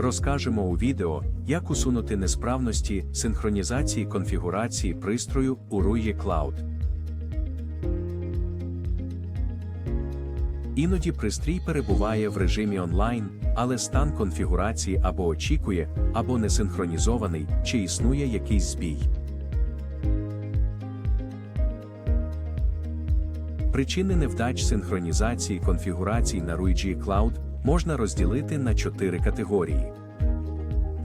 Розкажемо у відео, як усунути несправності синхронізації конфігурації пристрою у Ruye Cloud. Іноді пристрій перебуває в режимі онлайн, але стан конфігурації або очікує, або не синхронізований, чи існує якийсь збій. Причини невдач синхронізації конфігурацій на Ruigi Cloud можна розділити на чотири категорії.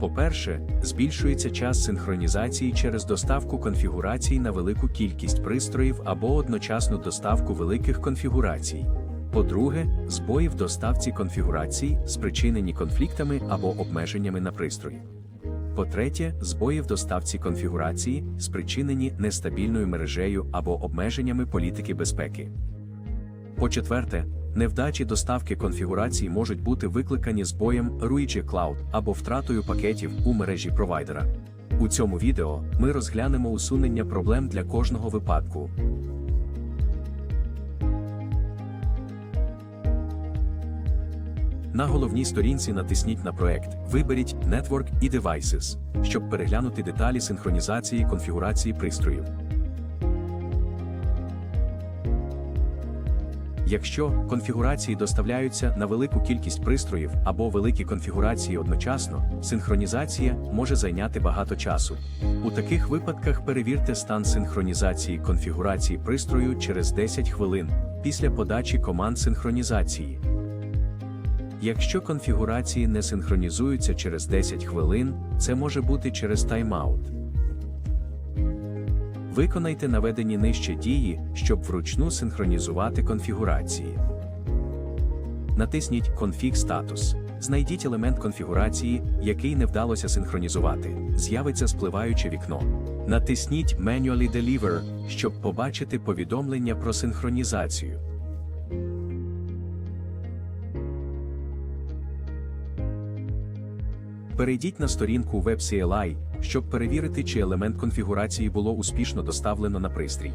По-перше, збільшується час синхронізації через доставку конфігурацій на велику кількість пристроїв або одночасну доставку великих конфігурацій. По-друге, збої в доставці конфігурацій, спричинені конфліктами або обмеженнями на пристрої. По-третє, збої в доставці конфігурації, спричинені нестабільною мережею або обмеженнями політики безпеки. По-четверте, невдачі доставки конфігурації можуть бути викликані збоєм Ruigi Cloud або втратою пакетів у мережі провайдера. У цьому відео ми розглянемо усунення проблем для кожного випадку. На головній сторінці натисніть на проект, виберіть Network і Devices, щоб переглянути деталі синхронізації конфігурації пристроїв. Якщо конфігурації доставляються на велику кількість пристроїв або великі конфігурації одночасно, синхронізація може зайняти багато часу. У таких випадках перевірте стан синхронізації конфігурації пристрою через 10 хвилин після подачі команд синхронізації. Якщо конфігурації не синхронізуються через 10 хвилин, це може бути через тайм-аут. Виконайте наведені нижче дії, щоб вручну синхронізувати конфігурації. Натисніть Config Status. Знайдіть елемент конфігурації, який не вдалося синхронізувати. З'явиться спливаюче вікно. Натисніть Manually Deliver, щоб побачити повідомлення про синхронізацію. Перейдіть на сторінку WebCLI, щоб перевірити, чи елемент конфігурації було успішно доставлено на пристрій.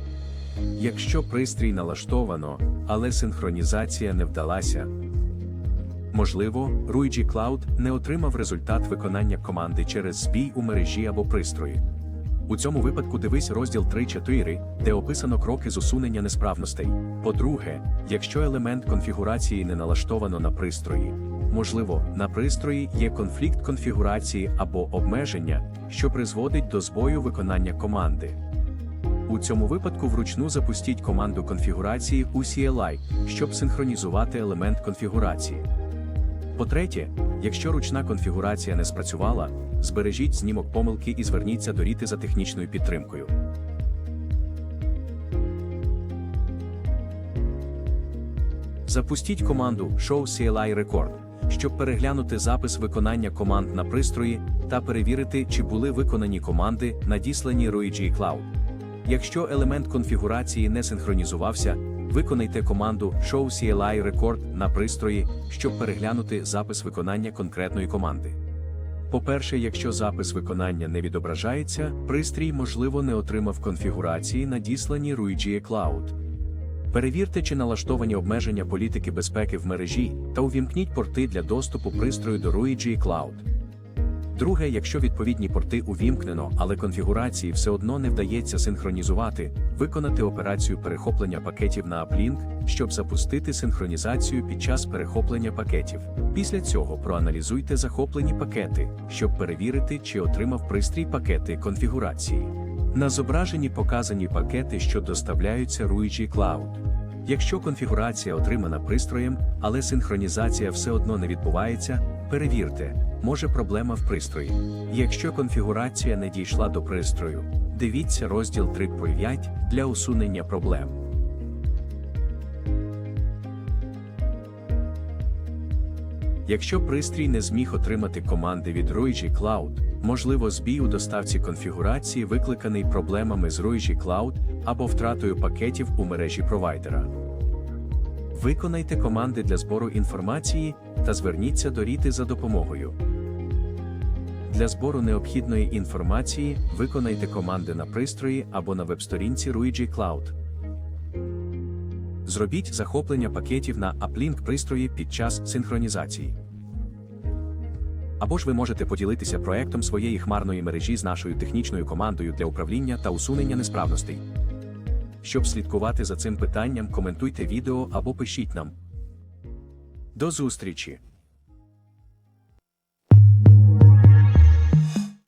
Якщо пристрій налаштовано, але синхронізація не вдалася, можливо, Ruigi Cloud не отримав результат виконання команди через збій у мережі або пристрої. У цьому випадку дивись розділ 3.4, де описано кроки з усунення несправностей. По-друге, якщо елемент конфігурації не налаштовано на пристрої, можливо, на пристрої є конфлікт конфігурації або обмеження, що призводить до збою виконання команди. У цьому випадку вручну запустіть команду конфігурації у CLI, щоб синхронізувати елемент конфігурації. По-третє, якщо ручна конфігурація не спрацювала, збережіть знімок помилки і зверніться до ріти за технічною підтримкою. Запустіть команду Show CLI Record, щоб переглянути запис виконання команд на пристрої та перевірити, чи були виконані команди, надіслані Ruigi Cloud. Якщо елемент конфігурації не синхронізувався, виконайте команду Show CLI Record на пристрої, щоб переглянути запис виконання конкретної команди. По-перше, якщо запис виконання не відображається, пристрій, можливо, не отримав конфігурації, надіслані Ruigi Cloud. Перевірте, чи налаштовані обмеження політики безпеки в мережі та увімкніть порти для доступу пристрою до Ruigi Cloud. Друге, якщо відповідні порти увімкнено, але конфігурації все одно не вдається синхронізувати, виконати операцію перехоплення пакетів на Uplink, щоб запустити синхронізацію під час перехоплення пакетів. Після цього проаналізуйте захоплені пакети, щоб перевірити, чи отримав пристрій пакети конфігурації. На зображенні показані пакети, що доставляються Ruigi Cloud. Якщо конфігурація отримана пристроєм, але синхронізація все одно не відбувається, перевірте, може проблема в пристрої. Якщо конфігурація не дійшла до пристрою, дивіться розділ 3.5 для усунення проблем. Якщо пристрій не зміг отримати команди від Ruigi Cloud, можливо збій у доставці конфігурації викликаний проблемами з Ruigi Cloud або втратою пакетів у мережі провайдера. Виконайте команди для збору інформації та зверніться до Ріти за допомогою. Для збору необхідної інформації виконайте команди на пристрої або на веб-сторінці Ruigi Cloud. Зробіть захоплення пакетів на Uplink пристрої під час синхронізації. Або ж ви можете поділитися проектом своєї хмарної мережі з нашою технічною командою для управління та усунення несправностей. Щоб слідкувати за цим питанням, коментуйте відео або пишіть нам. До зустрічі!